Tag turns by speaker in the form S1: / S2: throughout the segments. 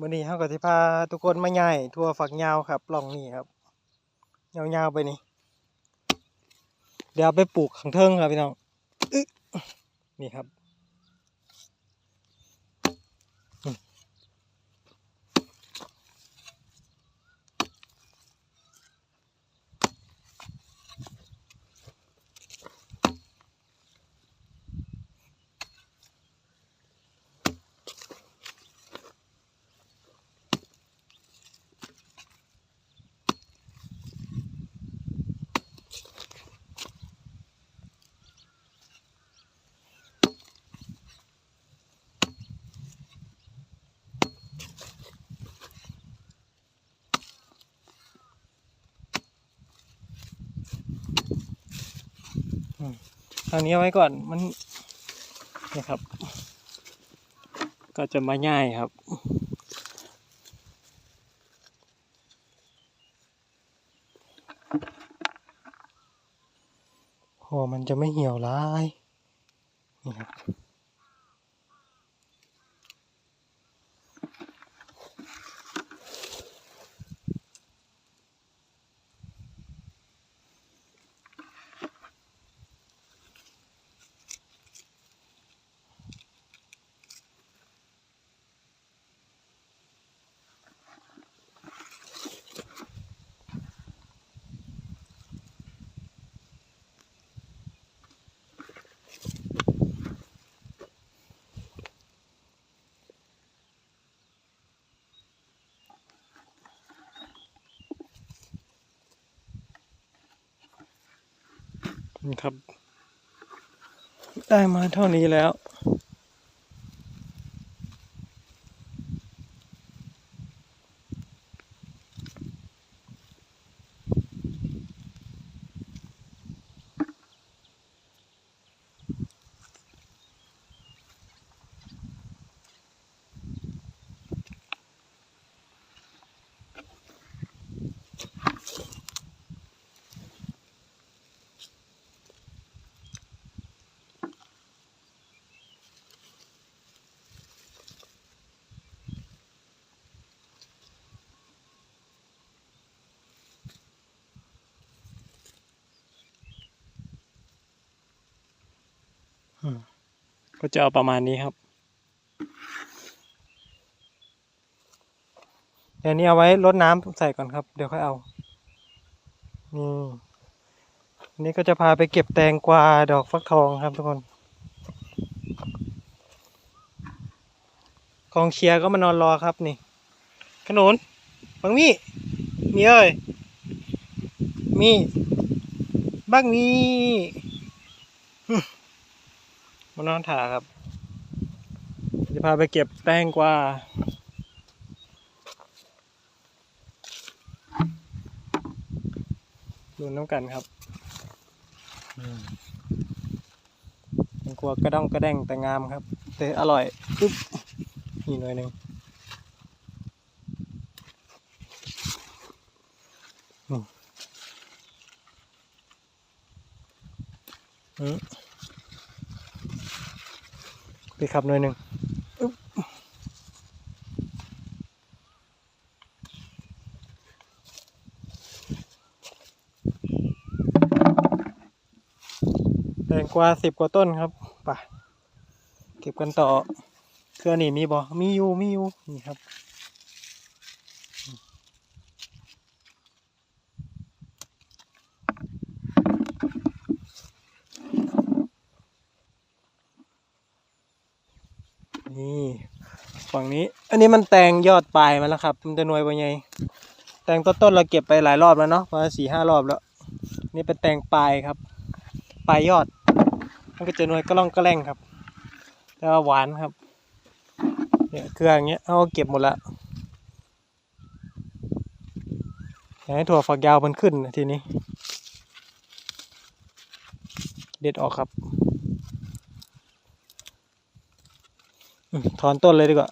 S1: มื่อนี้เขาก็สิพาทุกคนมาใหญ่ทั่วฝักยาวครับลองนี่ครับยาวๆไปนี่ เดี๋ยวเอาไปปลูกขังเทิงครับพี่น้องนี่ครับางนี้ไว้ก่อนมันนี่ครับ ก็จะมาง่ายครับโอ้มันจะไม่เหี่ยวร้ายนี่ครับ ครับ ได้มาเท่านี้แล้ว ก็จะเอาประมาณนี้ครับเดี๋ยวนี้เอาไว้รดน้ำใส่ก่อนครับ เดี๋ยวค่อยเอานี่อันนี้ก็จะพาไปเก็บแตงกวาดอกฟักทองครับทุกคนกองเชียร์ก็มานอนรอครับนี่ ขนุนบังมี่มีเอ้ยมีบักมีฮึ มานอนถ่าครับ จะพาไปเก็บแตงกวาดูน้ำกันครับแตงกวากระด้องกระแดงแต่งามครับ แต่อร่อยปึ๊บนี่หน่อยหนึ่งอืม ไปขับหน่อยหนึ่งแตงกวาสิบกว่าต้นครับไปเก็บกันต่อเครือนี่มีบ่มีอยู่มีอยู่นี่ครับ นี่ ฝั่งนี้ อันนี้มันแตงยอดปลายมาแล้วครับ มันจะหน่วยว่าไงแตงต้นๆเราเก็บไปหลายรอบแล้วเนาะประมาณสี่ห้ารอบแล้ว นี่เป็นแตงปลายครับ ปลายยอด มันก็จะหน่วยกระล่องกระแล่งครับ แต่ว่าหวานครับ เนี่ยเครืออย่างเงี้ยเอาเก็บหมดละอยากให้ถั่วฝักยาวมันขึ้นทีนี้ เด็ดออกครับถอนต้นเลยดีกว่า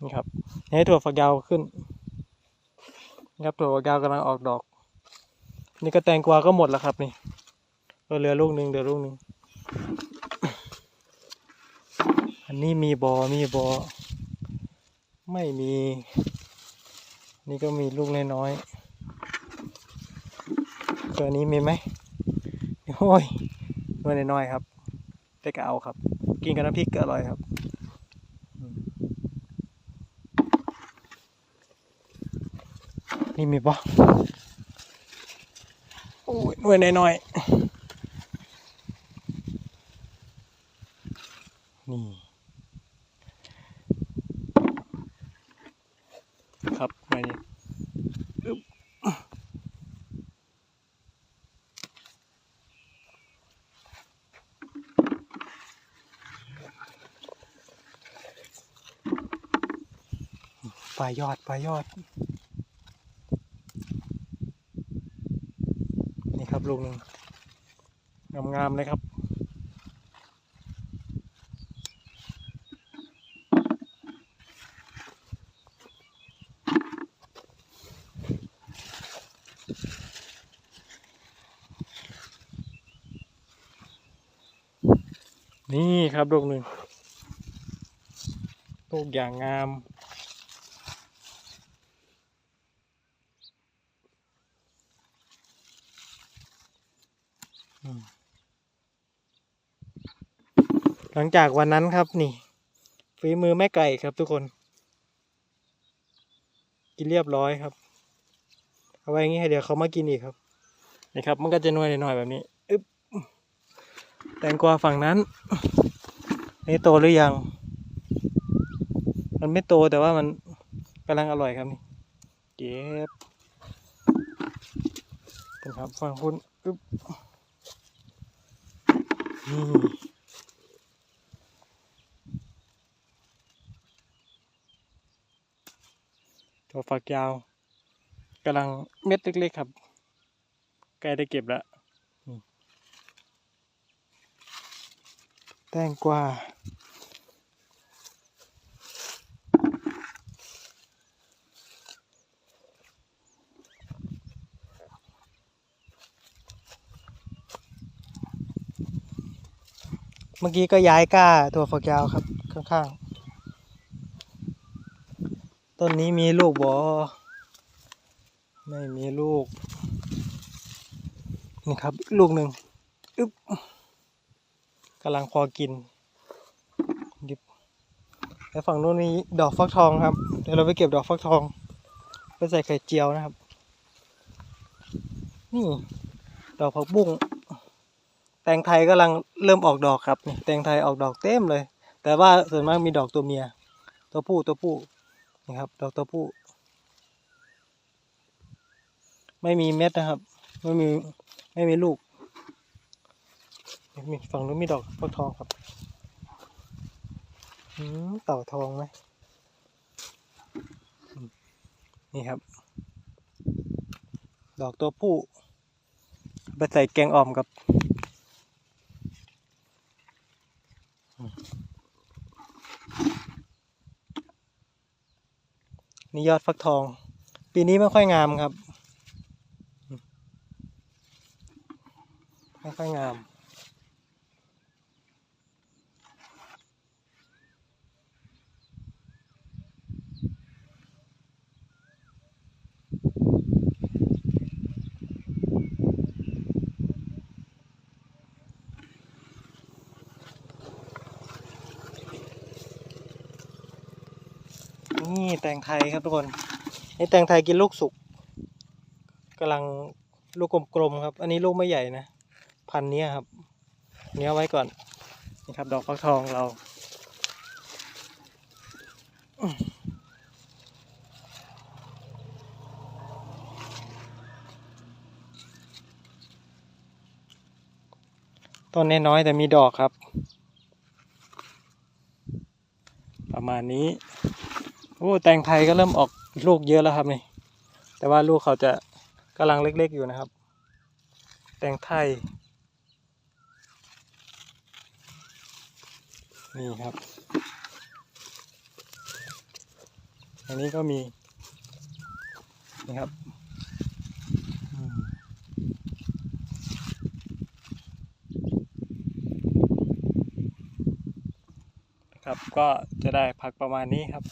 S1: นี่ครับให้ถั่วฝักยาวขึ้นนี่ครับถั่วฝักยาวกำลังออกดอก นี่ก็แตงกวาก็หมดแล้วครับนี่ก็เหลือลูกหนึ่งเดี๋ยวลูกหนึ่งอันนี้มีบอมีบอไม่มี นี่ก็มีลูกน้อยๆตัวนี้มีไหมโอ้ยตัวน้อยๆครับแต่ก็เอาครับ กินกับน้ำพริกก็อร่อยครับอืม นี่มีปะโอ้ยหน่วยน้อยๆนี่ครับมานี่ปลายยอดปลายยอด นี่ครับ ลูกหนึ่งงามๆเลยครับนี่ครับลูกหนึ่งลูกอย่างงาม หลังจากวันนั้นครับนี่ ฝีมือแม่ไก่ครับทุกคน กินเรียบร้อยครับ เอาไว้อย่างนี้เดี๋ยวเขามากินอีกครับนี่ครับ มันก็จะนวยหน่อยแบบนี้อึ๊บแตงกวาฝั่งนั้น นี่โตหรือยัง มันไม่โตแต่ว่ามันกำลังอร่อยครับนี่เก็บเป็นครับฝั่งคุณอึ๊บ ตัวฝักยาวกำลังเม็ดเล็กๆครับ ใกล้ได้เก็บแล้ว แตงกวา เมื่อกี้ก็ย้ายก้าตัวฝักยาวครับ ข้างๆ ต้นนี้มีลูกบอไม่มีลูก นี่ครับ ลูกหนึ่งอึ๊บกำลังพอกินดิบแล้วฝั่งนู้นมีดอกฟักทองครับ เดี๋ยวเราไปเก็บดอกฟักทอง ไปใส่ไข่เจียวนะครับ นี่ ดอกผักบุ้ง งไทยกำลังเริ่มออกดอกครับนี่แตงไทยออกดอกเต็มเลย แต่ว่าส่วนมากมีดอกตัวเมีย ตัวผู้ตัวผู้นี่ครับ ดอกตัวผู้ ไม่มีเม็ดนะครับ ไม่มีไม่มีลูกมีฝั่งนู้นมีดอกฟักทองครับอืมเต่าทองไหมนี่ครับ ดอกตัวผู้ไปใส่แกงอ่อมกับ นี่ยอดฟักทอง ปีนี้ไม่ค่อยงามครับ ไม่ค่อยงาม นี่ แตงไทยครับทุกคนนี่แตงไทยกินลูกสุกกำลังลูกกลมๆครับ อันนี้ลูกไม่ใหญ่นะ พันเนี้ยครับเนี้ยไว้ก่อน นี่ครับ ดอกฟักทองเราต้นน้อยๆแต่มีดอกครับ ประมาณนี้ โอ้แตงไทยก็เริ่มออกลูกเยอะแล้วครับนี่แต่ว่าลูกเขาจะกำลังเล็กๆอยู่นะครับ แตงไทย นี่ครับ อันนี้ก็มี นี่ครับครับก็จะได้ผักประมาณนี้ครับ